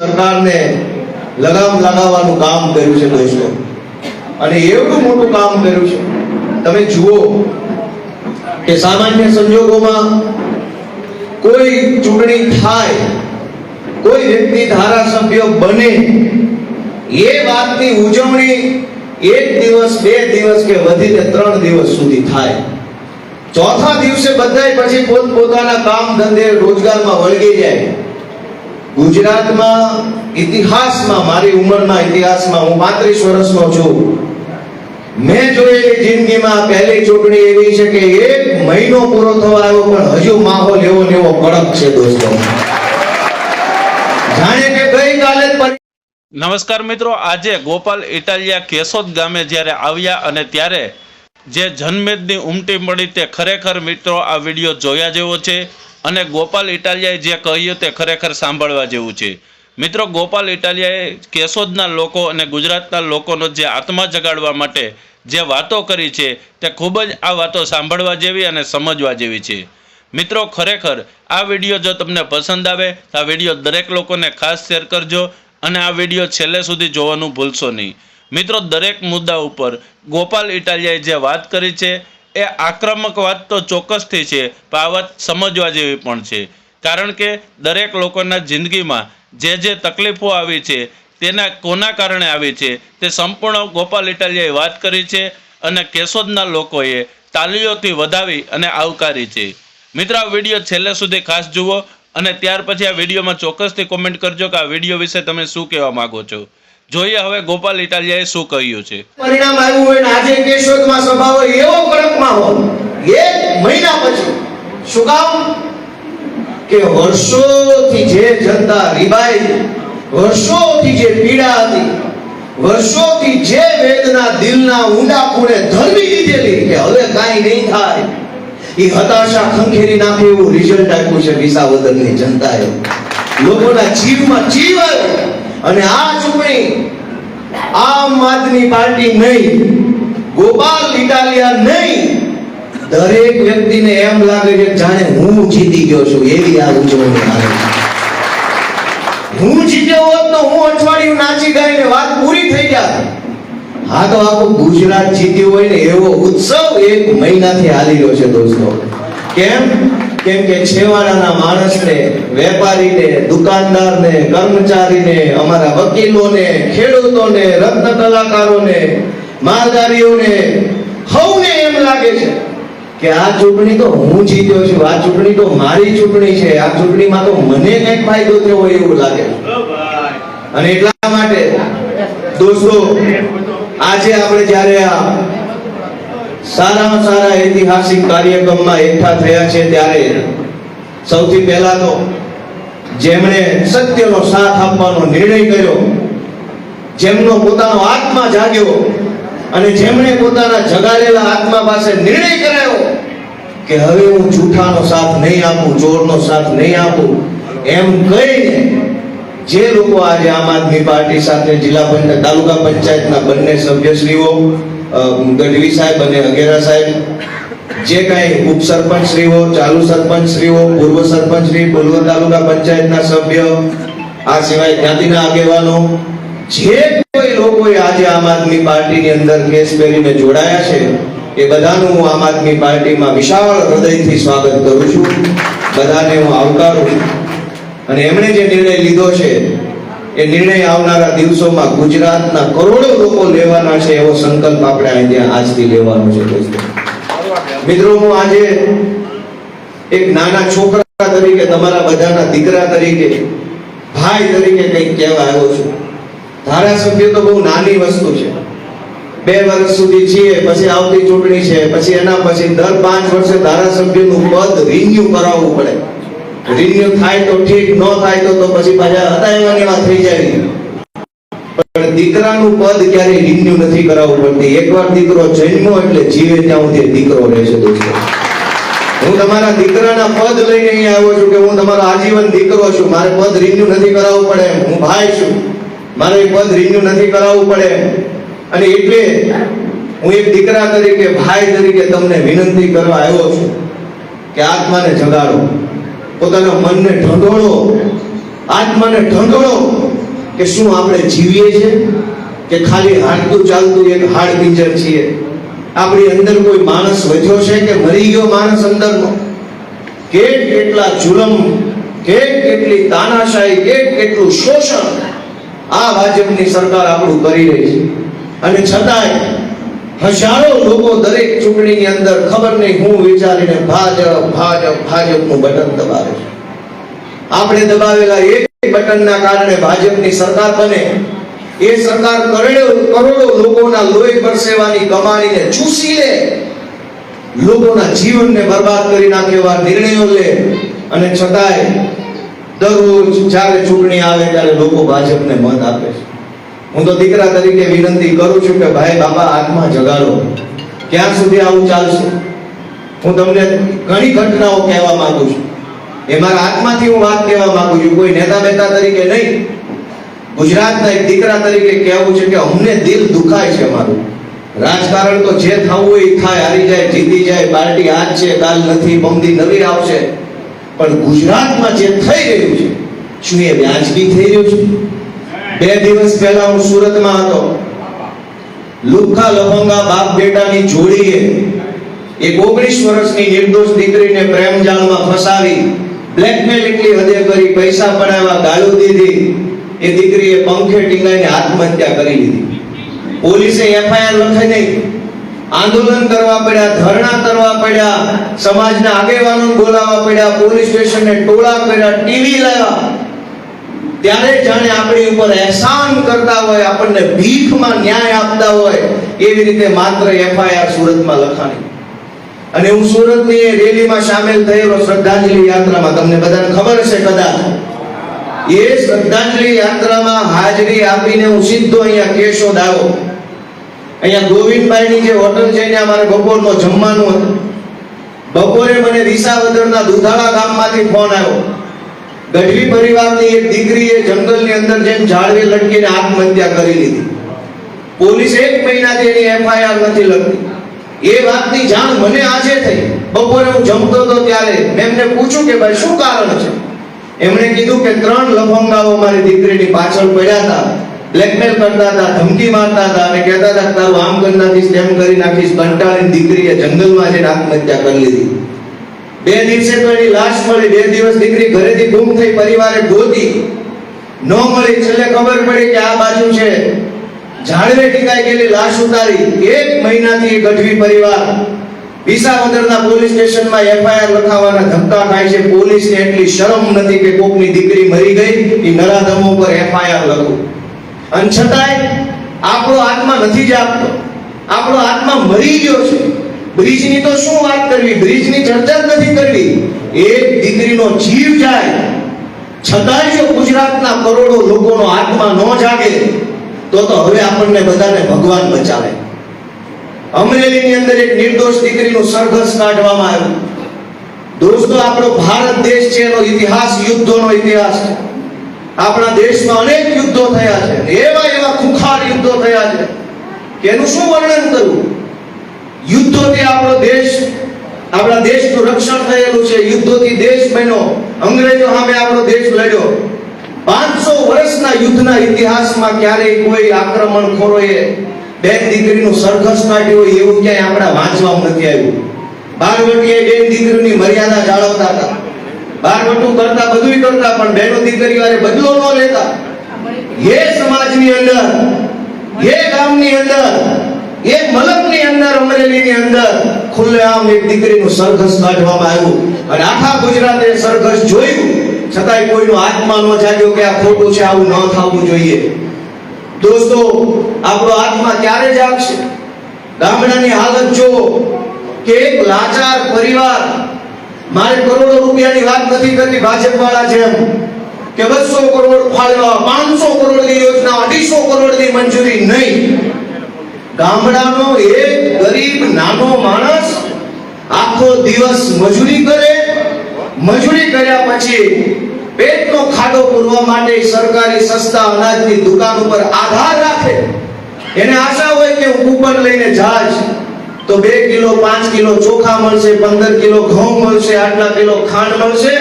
સરકારને લગામ લગાવવાનું કામ કર્યું છે દોસ્તો અને એવું મોટું કામ કર્યું છે. તમે જુઓ કે સામાન્ય સંજોગોમાં કોઈ ચૂંટણી થાય, કોઈ વ્યક્તિ ધારાસભ્ય બને, એ વાતની ઉજવણી એક દિવસ, બે દિવસ કે વધીને ત્રણ દિવસ સુધી થાય. ચોથા દિવસે બધાય પછી પોતપોતાના કામ ધંધે રોજગારમાં વળગી જાય. ગુજરાતમાં ઇતિહાસમાં, મારી ઉંમરના ઇતિહાસમાં, હું પાંત્રીસ વર્ષનો છું. મેં જોયેલી જિંદગીમાં પહેલી ચૂંટણી એવી છે કે એક મહિનો પૂરો થવા આવ્યો, પણ હજુ માહોલ એવો ને એવો કડક છે દોસ્તો. જાણે કે ગઈકાલે નમસ્કાર મિત્રો, આજે ગોપાલ ઇટાલિયા કેશોદ ગામે જ્યારે આવ્યા અને ત્યારે જે જનમેદની ઉમટી મળી તે ખરેખર મિત્રો આ વીડિયો જોયા જેવો છે. અને ગોપાલ ઇટાલિયાએ જે કહ્યું તે ખરેખર સાંભળવા જેવું છે. મિત્રો, ગોપાલ ઇટાલિયાએ કેશોદના લોકો અને ગુજરાતના લોકોનો જે આત્મા જગાડવા માટે જે વાતો કરી છે, તે ખૂબ જ આ વાતો સાંભળવા જેવી અને સમજવા જેવી છે. મિત્રો, ખરેખર આ વીડિયો જો તમને પસંદ આવે, તો આ વીડિયો દરેક લોકોને ખાસ શેર કરજો અને આ વીડિયો છેલ્લે સુધી જોવાનું ભૂલશો નહીં. મિત્રો, દરેક મુદ્દા ઉપર ગોપાલ ઇટાલિયાએ જે વાત કરી છે એ આક્રમક વાત તો ચોક્કસથી છે, પણ વાત સમજવા જેવી પણ છે. કારણ કે દરેક લોકોના જિંદગીમાં જે જે તકલીફો આવી છે, તેના કોના કારણે આવી છે, તે સંપૂર્ણ ગોપાલ ઇટાલિયાએ વાત કરી છે અને કેશોદના લોકોએ તાલીઓથી વધાવી અને આવકારી છે. મિત્રો, આ વીડિયો છેલ્લે સુધી ખાસ જુઓ અને ત્યાર પછી આ વિડીયોમાં ચોક્કસથી કોમેન્ટ કરજો કે આ વીડિયો વિશે તમે શું કહેવા માંગો છો. જોઈએ હવે ગોપાલ ઇટાલિયાએ શું કહ્યું છે. પરિણામ આવ્યું હોય ને આજે કેશોદમાં સભા હોય, એવો કડક હોય એક મહિના પછી શું કામ? કે વર્ષોથી જે જનતા રીબાઈ વર્ષોથી જે પીડા હતી, વર્ષોથી જે વેદના દિલના ઊંડા ખૂણે ધરવી દીધેલી કે હવે કાંઈ નહીં થાય. એ હતાશા ખંખેરી નાખે એવું રિઝલ્ટ આપ્યું છે વિસાવદરની જનતાએ. લોકોના જીવમાં જીવ આવ્યો. અને આ ચૂંટણી આમ આદમી પાર્ટી નહીં, ગોપાલ ઇટાલિયા નહીં, દરેક વ્યક્તિને એમ લાગે છે જાણે હું જીતી ગયો છું, એવી આ ઉજવણી આવે. હું જીત્યો હોત તો હું અઠવાડિયું નાચી ગાઈને વાત પૂરી થઈ જાત. હા તો આખું ગુજરાત જીત્યું હોય ને એવો ઉત્સવ એક મહિનાથી હાલી રહ્યો છે દોસ્તો. કેમ? કેમ કે છેવાડાના માણસને વેપારીને દુકાનદારને કર્મચારીને અમારા વકીલોને ખેડૂતોને રત્ન કલાકારોને માલધારીઓને સૌને એમ લાગે છે કે આ ચૂંટણી તો હું જીત્યો છું આ ચૂંટણી તો મારી ચૂંટણી છે આ ચૂંટણીમાં તો મને કંઈક ફાયદો થયો હોય એવું લાગે અને એટલા માટે દોસ્તો આજે આપણે જ્યારે આ સારામાં સારા ઐતિહાસિક કાર્યક્રમમાં એકઠા થયા છે ત્યારે સૌથી પહેલા તો જેમણે સત્યનો સાથ આપવાનો નિર્ણય કર્યો, જેમનો પોતાનો આત્મા જાગ્યો અને જેમણે પોતાના જગાડેલા આત્મા પાસે નિર્ણય કરાયો કે હવે હું જૂઠાનો સાથ નહીં આપું, ચોરનો સાથ નહીં આપું, એમ કહીને જે લોકો આજે આમ આદમી પાર્ટી સાથે જિલ્લા પંચાયત તાલુકા પંચાયતના બંને સભ્યશ્રીઓ ગઢવી સાહેબ અને અગેરા સાહેબ, જે કાંઈ ઉપસરપંચ શ્રીઓ ચાલુ સરપંચ શ્રીઓ પૂર્વ સરપંચ શ્રી પૂર્વ તાલુકા પંચાયતના સભ્ય, આ સિવાય જ્ઞાતિના આગેવાનો, જે કોઈ લોકોએ આજે આમ આદમી પાર્ટીની અંદર કેસ પહેરીને જોડાયા છે, એ બધાનું હું આમ આદમી પાર્ટીમાં વિશાળ હૃદયથી સ્વાગત કરું છું. બધાને હું આવકારું અને એમણે જે નિર્ણય લીધો છે એ નિર્ણય આવનારા દિવસોમાં ગુજરાતના કરોડો લોકો લેવાના છે એવો સંકલ્પ આપણે અહીંયા આજથી લેવાનો છે મિત્રો, હું આજે એક નાના છોકરા તરીકે, તમારા બધાના દીકરા તરીકે, ભાઈ તરીકે કંઈક કહેવા આવ્યો છું. ધારાસભ્ય તો બહુ નાની વસ્તુ છે. બે વર્ષ સુધી છીએ, પછી આવતી ચૂંટણી છે, પછી એના પછી દર પાંચ વર્ષે ધારાસભ્યનું પદ રિન્યુ કરાવવું પડે. રિન્યુ થાય તો ઠીક, ન થાય તો તો પછી પાછા હતા એવા ને એવા થઈ જાય. પણ દીકરાનું પદ ક્યારેય રિન્યુ નથી કરાવવું પડતી. એકવાર દીકરો જન્મો એટલે જીવે ત્યાં સુધી દીકરો રહેશે દોસ્તો. હું તમારા દીકરાના પદ લઈને અહીંયા આવ્યો છું કે હું તમારો આજીવન દીકરો છું. મારે પદ રિન્યુ નથી કરાવવું પડે. હું ભાઈ છું. મારે પદ રિન્યુ નથી કરાવવું પડે. અને એટલે હું એક દીકરા તરીકે, ભાઈ તરીકે તમને વિનંતી કરવા આવ્યો છું કે આત્માને જગાડો. પોતાના મનને ઢંઢોળો, આત્માને ઢંઢોળો કે શું આપણે જીવીએ છીએ? કે ખાલી હાડતું ચાલતું એક હાડ પિંજર છીએ? આપણી અંદર કોઈ માણસ વધ્યો છે કે મરી ગયો માણસ અંદરનો? કેટ કેટલા જુલમ, કેટ કેટલી તાનાશાહી, કેટ કેટલું શોષણ આ ભાજપની સરકાર આપણું કરી રહી છે. અને છતાંય હજારો લોકો દરેક ચૂંટણીની અંદર ખબર નહીં, હું વિચારીને ભાજપ ભાજપ, ભાજપનું બટન દબાવે છે. આપણે દબાવેલા એક બટનના કારણે ભાજપની સરકાર બને. એ સરકાર કરોડો કરોડો લોકોના લોહી પરસેવાની કમાણીને ચૂસી લે. લોકોના જીવનને બરબાદ કરી નાખે એવા નિર્ણયો લે. અને છતાંય દરરોજ જ્યારે ચૂંટણી આવે ત્યારે લોકો ભાજપને મત આપે છે. હું તો દીકરા તરીકે વિનંતી કરું છું કે ભાઈ, બાબા, આત્મા જગાડો. ક્યાં સુધી આવું ચાલશે? હું તમને ઘણી ઘટનાઓ કહેવા માંગુ છું. એ મારા આત્માથી હું વાત કહેવા માંગુ છું. કોઈ નેતા બેતા તરીકે નહીં. ગુજરાતના એક દીકરા તરીકે કહેવું છે કે અમને દિલ દુખાય છે અમારું રાજકારણ તો જે થવું હોય એ થાય, હારી જાય, જીતી જાય, પાર્ટી આજ છે કાલ નથી, બમદી નવી આવશે. પણ ગુજરાતમાં જે થઈ રહ્યું છે, શું એ વ્યાજબી થઈ રહ્યું છે? બે દિવસ પહેલા હું સુરતમાં હતો. લુખ્ખા લફંગા બાપ બેટાની જોડીએ એક ઓગણીસ વર્ષની નિર્દોષ દીકરીને પ્રેમ જાળમાં ફસાવી બ્લેકમેલ એટલી હદે કરી, પૈસા પડાવ્યા ગાળો દીધી. એ દીકરીએ પંખે ટીંગાઈને આત્મહત્યા કરી લીધી. પોલીસે એફઆઈઆર લખાઈ નહીં આંદોલન કરવા પડ્યા, ધરણા કરવા પડ્યા, સમાજના આગેવાનો બોલાવવા પડ્યા, પોલીસ સ્ટેશનને ટોળા કર્યા, ટીવી લાવ્યા. ત્યારે જાણે આપણી ઉપર એહસાન કરતા હોય, આપણને ભીખમાં ન્યાય આપતા હોય, એવી રીતે માત્ર એફઆઈઆર સુરતમાં લખાણી. અને હું સુરતની એ રેલીમાં સામેલ થયેલો શ્રદ્ધાંજલિ યાત્રામાં, તમને બધાને ખબર છે કદાચ, એ શ્રદ્ધાંજલિ યાત્રામાં હાજરી આપીને હું સીધો અહીંયા કેશોદ આવ્યો અહીંયા ગોવિંદભાઈની જે હોટલ છે ત્યાં મારે બપોરનો જમવાનું હતું. બપોરે મને રીસાવદરના દુધાળા ગામમાંથી ફોન આવ્યો. ગઢવી પરિવારની એક દીકરીએ જંગલની અંદર જેમ ઝાડવે લટકીને આત્મહત્યા કરી લીધી. પોલીસ એક મહિનાથી એની એફઆઈઆર નથી લખતી. એ વાતની જાણ મને આજે થઈ. બપોરે હું જમતો હતો ત્યારે મેં એમને પૂછ્યું કે ભાઈ શું કારણ છે? એમણે કીધું કે ત્રણ લફંગાઓ મારી દીકરીની પાછળ પડ્યા હતા. બ્લેકમેલ કરતા હતા, ધમકી મારતા હતા અને કહેતા હતા તારું આમ કરી નાખીશ, તેમ કરી નાખીશ. કંટાળીને દીકરીએ જંગલમાં જઈને આત્મહત્યા કરી લીધી. બે દિવસે તો એની લાશ મળી, બે દિવસ દીકરી ઘરેથી ગુમ થઈ, પરિવારે ગોતી ન મળી, છેલ્લે ખબર પડી કે આ બાજુ છે. ઝાડવે ટીકાઈ ગયેલી લાશ ઉતારી. એક મહિનાથી ગઢવી પરિવાર. વિસાવદરના પોલીસ સ્ટેશનમાં એફઆઈઆર લખાવવાના ધક્કા ખાય છે. પોલીસને એટલી શરમ નથી કે કોકની દીકરી મરી ગઈ. એ નરાધમો પર એફઆઈઆર લખો. અને છતાંય આપણો આત્મા નથી જાગતો. આપણો આત્મા મરી ગયો છે. બ્રિજની તો શું વાત કરવી? બ્રિજની ચર્ચા જ નથી કરવી. એક દીકરીનો જીવ જાય, છતાંય જો ગુજરાતના કરોડો લોકોનો આત્મા ન જાગે, તો તો હવે આપણને બધાને ભગવાન બચાવે. અમરેલીની અંદર એક નિર્દોષ દીકરીનું સરઘસ કાઢવામાં આવ્યું. દોસ્તો, આપણો ભારત દેશ છે, એનો ઇતિહાસ યુદ્ધોનો ઇતિહાસ છે. આપણા દેશમાં અનેક યુદ્ધો થયા છે. એવા એવા ખુખાર યુદ્ધો થયા છે. કે એનું શું વર્ણન કરવું? યુદ્ધોથી આપણો દેશ, આપણા દેશનું રક્ષણ થયેલું છે. યુદ્ધોથી દેશ બન્યો. અંગ્રેજો સામે આપણો દેશ લડ્યો. પાંચસો વર્ષના યુદ્ધના ઇતિહાસમાં ક્યારેય કોઈ આક્રમણખોરોએ બેન દીકરીનું સરઘસ કાઢ્યું હોય એવું ક્યાંય આપણા વાંચવામાં નથી આવ્યું. બાળવટીએ બેન દીકરીની મર્યાદા જાળવતા હતા. બારવટું કરતા, બધુંય કરતા, પણ બહેનો દીકરી હારે બદલો ન લેતા. હે સમાજની અંદર એ ગામની અંદર એ મલકની અંદર, અમરેલીની અંદર ખુલ્લેઆમ એક દીકરીનું સરઘસ કાઢવામાં આવ્યું. અને આખા ગુજરાતે સરઘસ જોયું. છતાંય કોઈનો આત્મા ન જાગ્યો કે આ ખોટું છે, આવું ન થવું જોઈએ. દોસ્તો, આપણો આત્મા ક્યારે જાગશે? ગામડાની હાલત જો કે એક લાચાર પરિવાર, મારે કરોડો રૂપિયાની વાત નથી કરતી ભાજપ વાળા જેમ, કે બસો કરોડ ફાળવા, પાંચસો કરોડની યોજના, અઢીસો કરોડની મંજૂરી નહીં. ગામડાનો એક ગરીબ નાનો માણસ આખો દિવસ મજૂરી કરે. મજૂરી કર્યા પછી પેટનો ખાડો પૂરવા માટે સરકારી સસ્તા અનાજની દુકાન ઉપર આધાર રાખે. એને આશા હોય કે હું કૂપન લઈને જાજ તો બે કિલો, પાંચ કિલો ચોખા મળશે, પંદર કિલો ઘઉં મળશે, આટલા કિલો ખાંડ મળશે.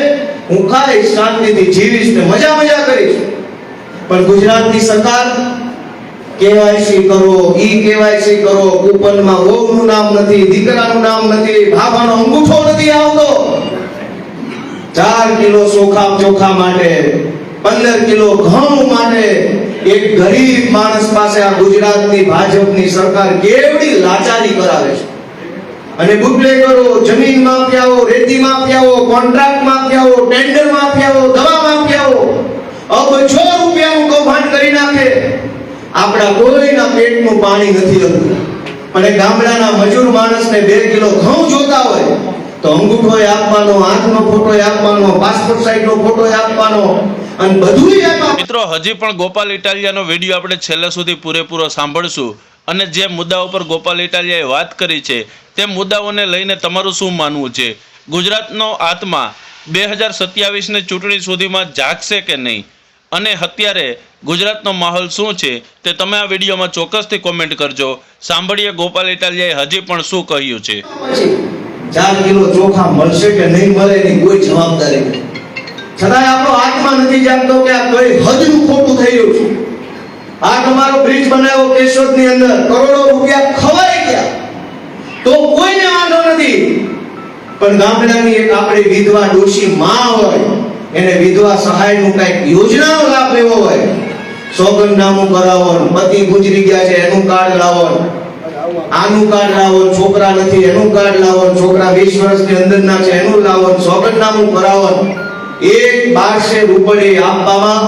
હું ખાઈશ શાંતિથી જીવીશ ને મજા મજા કરીશ. પણ ગુજરાતની સરકાર કેવાયસી કરો, ઈ કેવાયસી કરો. કૂપનમાં વહુનું નામ નથી, દીકરાનું નામ નથી, ભાભાનો અંગૂઠો નથી આવતો. ચાર કિલો ચોખા ચોખા માટે, પંદર કિલો ઘઉં માટે એક ગરીબ માણસ પાસે આ ગુજરાતની ભાજપની સરકાર કેવડી લાચારી કરાવે છે? અને બુટલેગરો જમીન માફિયાઓ, રેતી માફિયાઓ, કોન્ટ્રાક્ટ માફિયાઓ, ટેન્ડર માફિયાઓ, દવા માફિયાઓ. અબજો રૂપિયાનું કૌભાંડ કરી નાખે. આપણા કોઈના પેટનું પાણી નથી હતું એ ગામડાના મજૂર માણસને બે કિલો ઘઉં જોતા હોય, તો અંગૂઠો આપવાનો, હાથનો ફોટો આપવાનો, પાસપોર્ટ સાઈઝનો ફોટો આપવાનો, અને બધું મિત્રો, હજી પણ ગોપાલ ઇટાલિયાનો વીડિયો આપણે છેલ્લે સુધી પૂરેપૂરો સાંભળશું. અને જે મુદ્દા ઉપર ગોપાલ ઇટાલિયાએ વાત કરી છે, તે મુદ્દાઓને લઈને તમારું શું માનવું છે? ગુજરાતનો આત્મા બે હજાર સત્યાવીસની ચૂંટણી સુધીમાં જાગશે કે નહીં? અને અત્યારે ગુજરાતનો માહોલ શું છે તે તમે આ વિડીયોમાં ચોક્કસથી કોમેન્ટ કરજો. સાંભળીએ ગોપાલ ઇટાલિયાએ હજી પણ શું કહ્યું છે? ચાર કિલો ચોખા મળશે કે નહીં મળે એની કોઈ જવાબદારી નથી. છતાં આપણો આત્મા નથી જાણતો કે આ કઈ હદનું ખોટું થઈ રહ્યું છે. આ તમારો બ્રિજ બનાવ્યો કેશોદની અંદર, કરોડો રૂપિયા ખવાઈ ગયા. તો કોઈને વાંધો નથી. પણ ગામડાની એક આપણી વિધવા ડોશી માં હોય એને વિધવા સહાયનું કંઈક યોજનાનો લાભ લેવો હોય સોગંદનામું કરાવો પતિ ગુજરી ગયા છે, એનું કાર્ડ લાવો આનું કાર્ડ લાવો છોકરા નથી, એનું કાર્ડ લાવો છોકરા વીસ વર્ષની અંદરના છે, એનું લાવો સોગંદનામું કરાવો એક બારસે રૂપિયા આપવામાં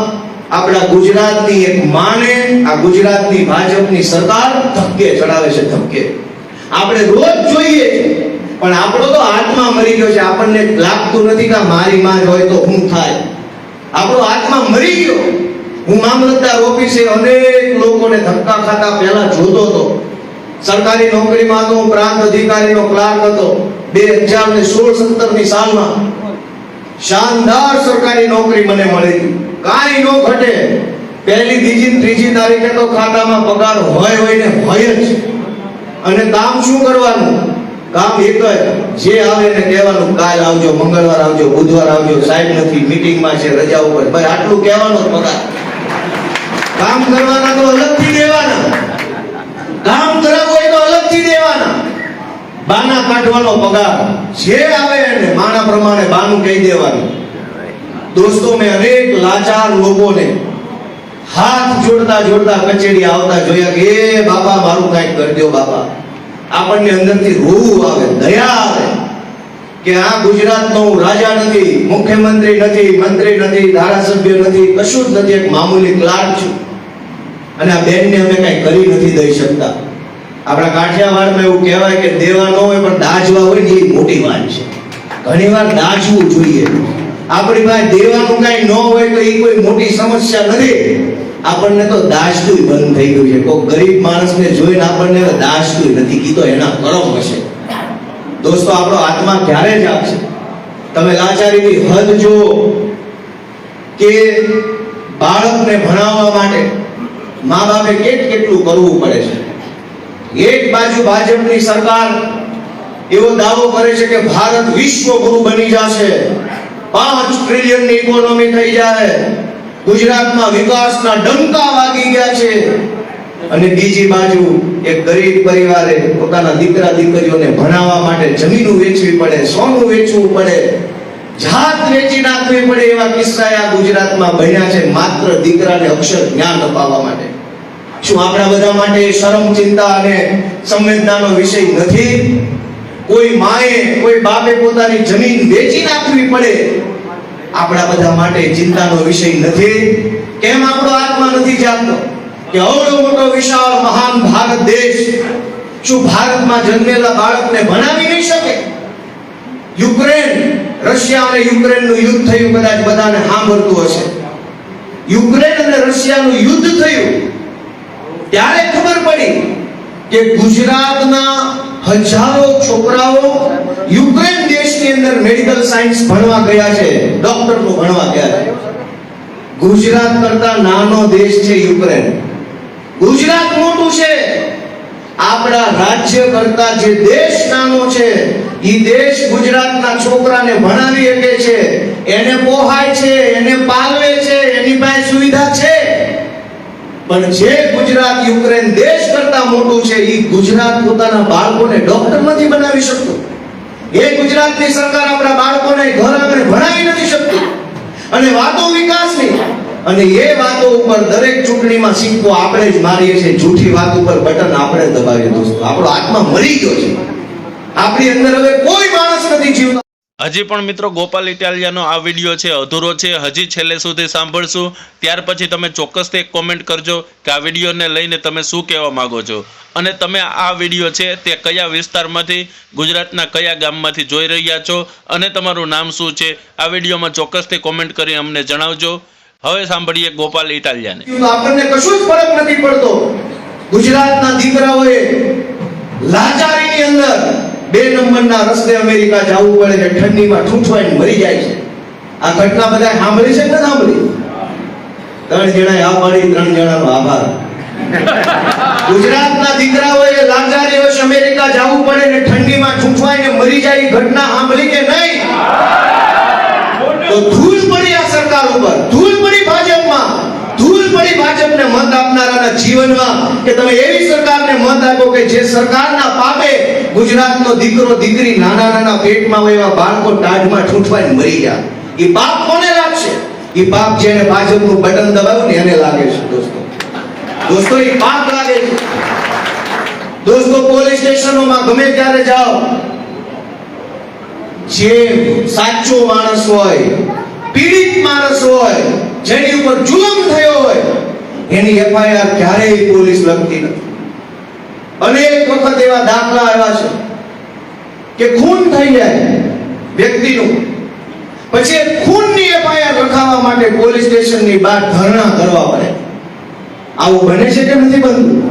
આપણા ગુજરાતની એક માને, આ ગુજરાતની ભાજપની સરકાર ધક્કે ચડાવે છે ધક્કે આપણે રોજ જોઈએ. પણ આપણો તો આત્મા મરી ગયો છે. આપણને લાગતું નથી કે મારી માં હોય તો હું થાય. આપણો આત્મા મરી ગયો. હું મામલતદાર ઓફિસે અનેક લોકોને ધક્કા ખાતા પહેલા જોતો હતો. સરકારી નોકરીમાં તો હું પ્રાંત અધિકારીનો ક્લાર્ક હતો. બે હજાર ને સોળ સત્તરની સાલમાં શાનદાર સરકારી નોકરી મને મળી હતી. કાંઈ ન ઘટે. પહેલી, બીજી ત્રીજી તારીખે તો ખાતામાં પગાર હોય હોય ને હોય જ. અને કામ શું કરવાનું? કામ એક જ જે આવે એને કહેવાનું કાલ આવજો, મંગળવાર આવજો, બુધવાર આવજો, સાહેબ નથી, મીટિંગમાં છે, રજા ઉપર. ભાઈ, આટલું કહેવાનું પગાર. કામ કરવાના તો અલગથી દેવાના. કામ કરાવવું હોય તો અલગથી દેવાના. બાના કાઢવાનો પગાર જે આવે એને માના પ્રમાણે બાનું કહી દેવાનું. દોસ્તો, મેં અનેક લાચાર લોકોને હાથ જોડતા જોડતા કચેરી આવતા જોયા કે, એ બાપા, મારું કાંઈક કરજો બાપા. આપણને અંદરથી રોવું આવે, દયા આવે કે આ ગુજરાતનો હું રાજા નથી, મુખ્યમંત્રી નથી, મંત્રી નથી, ધારાસભ્ય નથી, કશું જ નથી, એક મામૂલી ક્લાર્ક છું. અને આ બેનને અમે કઈ કરી નથી દઈ શકતા. આપણા કાઠિયાવાડમાં એવું કહેવાય કે દેવા ન હોય પણ દાજવા હોય ને એ મોટી વાત છે. ઘણીવાર દાજવું જોઈએ. આપણી પાસે દેવાનું કઈ ન હોય તો એ કોઈ મોટી સમસ્યા નથી. આપણને તો દાસતુય બંધ થઈ ગયું છે. કોઈ ગરીબ માણસને જોઈને આપણને દાસતુય નથી. કીધો એના કરમ હશે. દોસ્તો, આપણો આત્મા ક્યારે જ આપશે? તમે લાચારીની હદ જો કે બાળકને ભણાવવા માટે મા બાપે કેટ કેટલું કરવું પડે છે? એક બાજુ ભાજપની સરકાર એવો દાવો કરે છે કે ભારત વિશ્વ બની જશે. પાંચ ટ્રિલિયનની ઇકોનોમી થઈ જાય. ગુજરાતમાં વિકાસના ડંકા વાગી ગયા છે. અને બીજી બાજુ એક ગરીબ પરિવારે પોતાના દીકરા દીકરીઓને ભણાવવા માટે જમીન વેચવી પડે, સોનું વેચવું પડે, જાત વેચી નાખવી પડે એવા કિસ્સા આ ગુજરાતમાં બન્યા છે માત્ર દીકરાને અક્ષર જ્ઞાન અપાવવા માટે. શું આપણા બધા માટે શરમ, ચિંતા અને સંવેદનાનો વિષય નથી? કોઈ માએ, કોઈ બાપે પોતાની જમીન વેચી નાખવી પડે આપણા બધા માટે ચિંતાનો વિષય નથી. કેમ આપણો આત્મા નથી જાગતો? કે અવડો મોટો વિશાળ મહાન ભારત દેશ શું ભારતમાં જન્મેલા બાળકને ભણાવી નહીં શકે? યુક્રેન, રશિયા અને યુક્રેનનું યુદ્ધ થયું, કદાચ બધાને સાંભળતું હશે. યુક્રેન અને રશિયાનું યુદ્ધ થયું. ત્યારે ખબર પડી કે ગુજરાતના હજારો છોકરાઓ યુક્રેન અંદર મેડિકલ સાયન્સ ભણવા ગયા છે ડોક્ટરનું ભણવા ગયા ગુજરાત કરતા નાનો દેશ છે યુક્રેન. ગુજરાત મોટું છે. આપણા રાજ્ય કરતા જે દેશ નાનો છે, ઈ દેશ ગુજરાતના છોકરાને ભણાવી શકે છે. એને પોહાય છે, એને પાલવે છે, એની પાસે સુવિધા છે. પણ જે ગુજરાત યુક્રેન દેશ કરતા મોટું છે એ ગુજરાત પોતાના બાળકોને ડોક્ટર નથી બનાવી શકતું. એ ગુજરાતની સરકાર આપણા બાળકોને ઘર આંગણે ભણાવી નથી શકતી. અને વાતો વિકાસની અને એ વાતો ઉપર દરેક ચૂંટણીમાં સિક્કો આપણે જ મારીએ છીએ. જૂઠી વાત ઉપર બટન આપણે દબાવીએ દોસ્તો. આપણો આત્મા મરી ગયો છે. આપણી અંદર હવે કોઈ માણસ નથી જીવતો. હજી પણ મિત્રો ગોપાલ ઇટાલિયાનો આ વીડિયો છે, અધૂરો છે, હજી છેલ્લે સુધી સાંભળશું. ત્યાર પછી તમે ચોક્કસથી એક કોમેન્ટ કરજો કે આ વિડીયોને લઈને તમે શું કહેવા માગો છો. અને તમે આ વીડિયો છે તે કયા વિસ્તારમાંથી, ગુજરાતના કયા ગામમાંથી જોઈ રહ્યા છો અને તમારું નામ શું છે, આ વિડીયોમાં ચોક્કસથી કોમેન્ટ કરી અમને જણાવજો. હવે સાંભળીએ ગોપાલ ઇટાલિયાને. આપણને કશું જ ફરક નથી પડતો. ગુજરાતના દીકરાઓએ લાચારીની અંદર બે નંબરના રસ્તે અમેરિકા જવું પડે છે, ઠંડીમાં ઠૂંઠવાઈને મરી જાય છે. આ ઘટના બધા સાંભળી છે કે સાંભળી? ત્રણ જણા આ પાડી, ત્રણ જણાનો આભાર. ગુજરાતના દીકરાઓએ લાચારી વર્ષ અમેરિકા જવું પડે ને ઠંડીમાં ઠૂંઠવાઈને મરી જાય ઘટના સાંભળી કે નહીં? તો ધૂળ પડી આ સરકાર ઉપર, ધૂળ ધૂળ ભાજપને મત આપનારાના જીવનમાં કે તમે એવી સરકારને મત આપો કે જે સરકારના પાપે ગુજરાતનો દીકરો, દીકરી નાના નાના પેટમાં હોય એવા બાળકો ટાઢમાં ઠૂંઠવાઈને મરી ગયા. એ પાપ કોને લાગશે? એ પાપ જેને ભાજપનું બટન દબાવ્યું ને એને લાગે છે, દોસ્તો. દોસ્તો એ પાપ લાગે છે. દોસ્તો, પોલીસ સ્ટેશનોમાં ગમે ત્યારે જાઓ. જે સાચો માણસ હોય, પીડિત માણસ હોય જેની ઉપર જુલમ થયો હોય, એની એફઆઈઆર ક્યારેય પોલીસ લખતી નથી. અનેક વખત એવા દાખલા આવ્યા છે કે ખૂન થઈ જાય વ્યક્તિનું. પછી ખૂનની એફઆઈઆર લખાવવા માટે પોલીસ સ્ટેશનની બહાર ધરણા કરવા પડે. આવું બને છે કે નથી બનતું?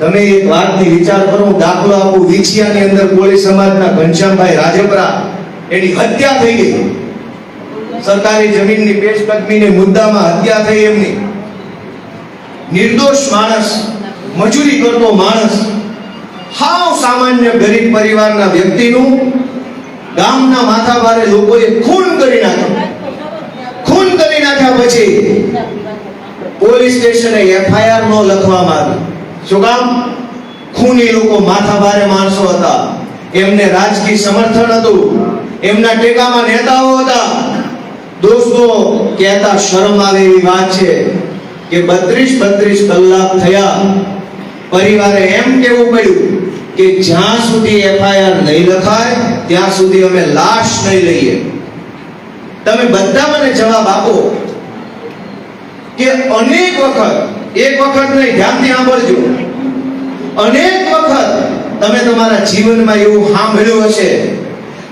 તમે એક વાતની વિચાર કરો દાખલો આપું. વિછિયાની અંદર કોળી સમાજના ઘનશ્યામભાઈ રાજપરા એની હત્યા થઈ ગઈ. સરકારી જમીનની પેશકદમીને મુદ્દામાં હત્યા થઈ એમની. નિર્દોષ માણસ, મજૂરી કરતો માણસ, હાવ સામાન્ય ગરીબ પરિવારના વ્યક્તિનું ગામના માથાભારે લોકોએ ખૂન કરી નાખ્યું. ખૂન કરી નાખ્યા પછી પોલીસ સ્ટેશને એફઆઈઆર નો લખવામાં આવી. શું કામ? ખૂની લોકો માથાભારે માણસો હતા. એમને રાજકીય સમર્થન હતું. એમના ટેકામાં નેતાઓ હતા. દોસ્તો, કહેતા શરમ આવે એવી વાત છે કે બત્રીસ બત્રીસ કલાક થયા. પરિવારે એમ કેવું પડ્યું કે જ્યાં સુધી એફઆઈઆર નહીં લખાય, ત્યાં સુધી અમે લાશ નહીં લઈએ. તમે બધા મને જવાબ આપો કે અનેક વખત, એક વખત નહીં, ધ્યાનથી સાંભળજો. અનેક વખત તમે તમારા જીવનમાં એવું સાંભળ્યું હશે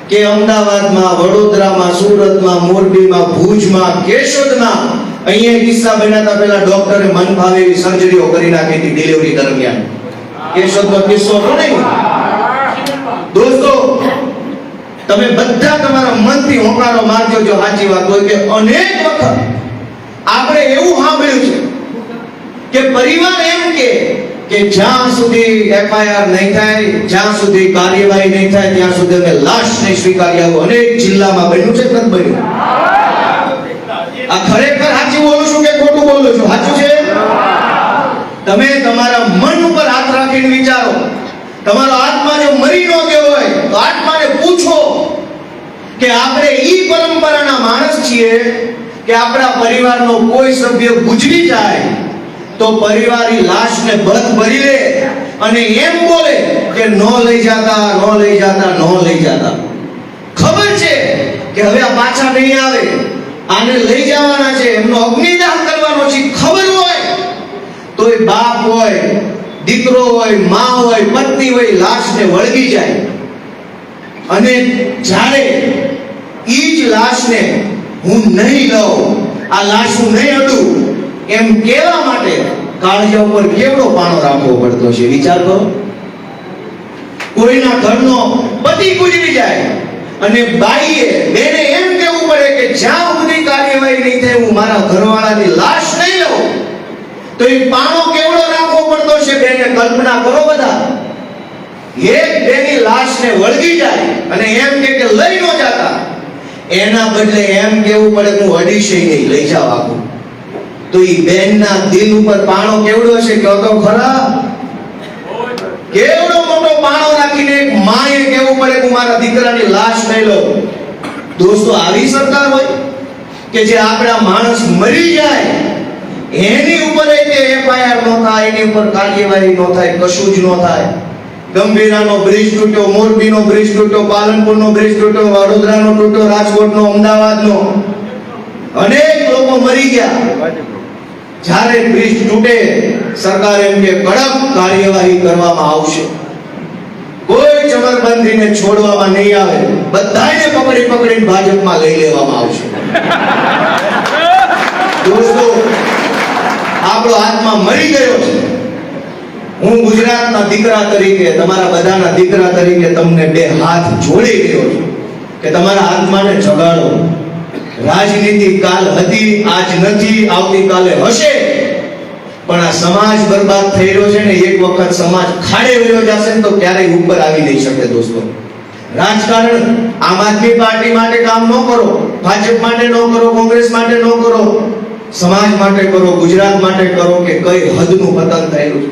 કે અમદાવાદમાં, વડોદરામાં, સુરતમાં, મોરબીમાં, ભુજમાં, કેશોદમાં અહીંયા કિસ્સા બન્યા પેલા ડોક્ટરે મન એવી સર્જરીઓ કરી નાખી હતી ડિલિવરી દરમિયાન. કેશોદનો કિસ્સો હતો નહીં દોસ્તો, તમે બધા તમારા મનથી હોંકારો મારજો જો સાચી વાત હોય કે અનેક વખત આપણે એવું સાંભળ્યું છે કે પરિવાર એમ કે કે જ્યાં સુધી એફઆઈઆર નહીં થાય, જ્યાં સુધી કાર્યવાહી નહીં થાય, ત્યાં સુધી અમે લાશ નહીં સ્વીકારી આવું. અનેક જિલ્લામાં બન્યું છે નથી બન્યું. આ ખરેખર સાચું બોલું છું કે ખોટું બોલું છું? સાચું છે? તમે તમારા મન ઉપર હાથ રાખીને વિચારો. તમારો આત્મા જો મરી ન ગયો હોય, તો આત્માને પૂછો કે આપણે ઈ પરંપરાના માણસ છીએ કે આપણા પરિવારનો કોઈ સભ્ય ગુજરી જાય તો પરિવારની લાશને બધ ભરી લે અને એમ બોલે કે નો લઈ જાતા, નો લઈ જાતા, નો લઈ જાતા. ખબર છે કે હવે આ પાછા નહીં આવે. આને લઈ જવાના છે, એમનો અગ્નિદાહ કરવાનો છે, ખબર હોય તો એ બાપ હોય, દીકરો હોય, મા હોય, પત્ની હોય, લાશને વળગી જાય. અને જ્યારે ઈ જ લાશને હું નહીં લઉં, આ લાશ હું નહીં અડું એમ કહેવા માટે કાળજા ઉપર કેવડો પાણો રાખવો પડતો છે. વિચાર કરો. કોઈના ઘરનો પતિ ગુજરી જાય અને બાઈએ બેને એમ કહેવું પડે કે જ્યાં સુધી કાર્યવાહી નહીં થાય, હું મારા ઘરવાળાની લાશ નહીં લઉં. તો એ પાણો કેવડો રાખવો પડતો છે બેને કલ્પના કરો બધા. એક બેની લાશને વળગી જાય અને એમ કે લઈ ન જાતા. એના બદલે એમ કેવું પડે હું અડીશે નહીં, લઈ જાવ આખું. તો ઈ બેનના દિલ ઉપર પાણો કેવડો હશે કહો ખરા? કેવડો મોટો પાણો રાખીને એક માએ કેવું પડે કે મારા દીકરાની લાશ લઈ લો દોસ્તો, આવી સરકાર હોય કે જે આપણા માણસ મરી જાય, એની ઉપર કે એફઆઈઆર નો થાય, એની ઉપર કાર્યવાહી નો થાય, કશું જ નો થાય. ગંભીરાનો બ્રિજ તૂટ્યો, મોરબીનો બ્રિજ તૂટ્યો, પાલનપુરનો બ્રિજ તૂટ્યો, વડોદરાનો તૂટ્યો, રાજકોટનો, અમદાવાદનો. અનેક મરી ગયા. જ્યારે બ્રિજ તૂટે, સરકાર એમ કે કડક કાર્યવાહી કરવામાં આવશે. કોઈ જબરબંધીને છોડવામાં નહીં આવે બધાને પકડી પકડીને ભાજપમાં લઈ લેવામાં આવશે. દોસ્તો, આપણો આત્મા મરી ગયો છે. હું ગુજરાતના દીકરા તરીકે, તમારા બધાના દીકરા તરીકે તમને બે હાથ જોડી ગયો છું કે તમારા આત્માને જગાડો. રાજનીતિ કાલ હતી, આજ નથી, આવતીકાલે હશે. પણ આ સમાજ બરબાદ થઈ રહ્યો છે ને, એક વખત સમાજ ખાડે વયો જશે ને, તો ક્યારેય ઉપર આવી નહીં શકે દોસ્તો. રાજકારણ આમ આદમી પાર્ટી માટે કામ ન કરો, ભાજપ માટે ન કરો, કોંગ્રેસ માટે ન કરો, સમાજ માટે કરો, ગુજરાત માટે કરો કે કઈ હદનું પતન થયેલું છે.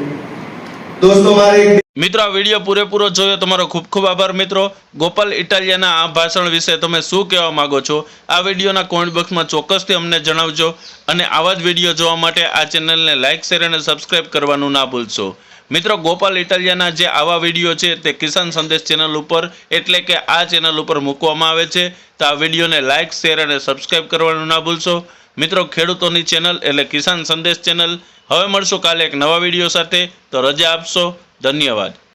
દોસ્તો, મારે મિત્રો, આ વીડિયો પૂરેપૂરો જોયો તમારો ખૂબ ખૂબ આભાર મિત્રો. ગોપાલ ઇટાલિયાના આ ભાષણ વિશે તમે શું કહેવા માંગો છો? આ વિડીયોના કોમેન્ટ બોક્સમાં ચોક્કસથી અમને જણાવજો અને આવા જ વીડિયો જોવા માટે આ ચેનલને લાઇક શેર અને સબસ્ક્રાઇબ કરવાનું ના ભૂલશો. મિત્રો, ગોપાલ ઇટાલિયાના જે આવા વીડિયો છે તે કિસાન સંદેશ ચેનલ ઉપર, એટલે કે આ ચેનલ ઉપર મૂકવામાં આવે છે. તો આ વિડીયોને લાઇક શેર અને સબસ્ક્રાઇબ કરવાનું ના ભૂલશો. મિત્રો, ખેડૂતોની ચેનલ એટલે કિસાન સંદેશ ચેનલ. હવે મળશું કાલે એક નવા વીડિયો સાથે. તો રજા આપશો. ધન્યવાદ.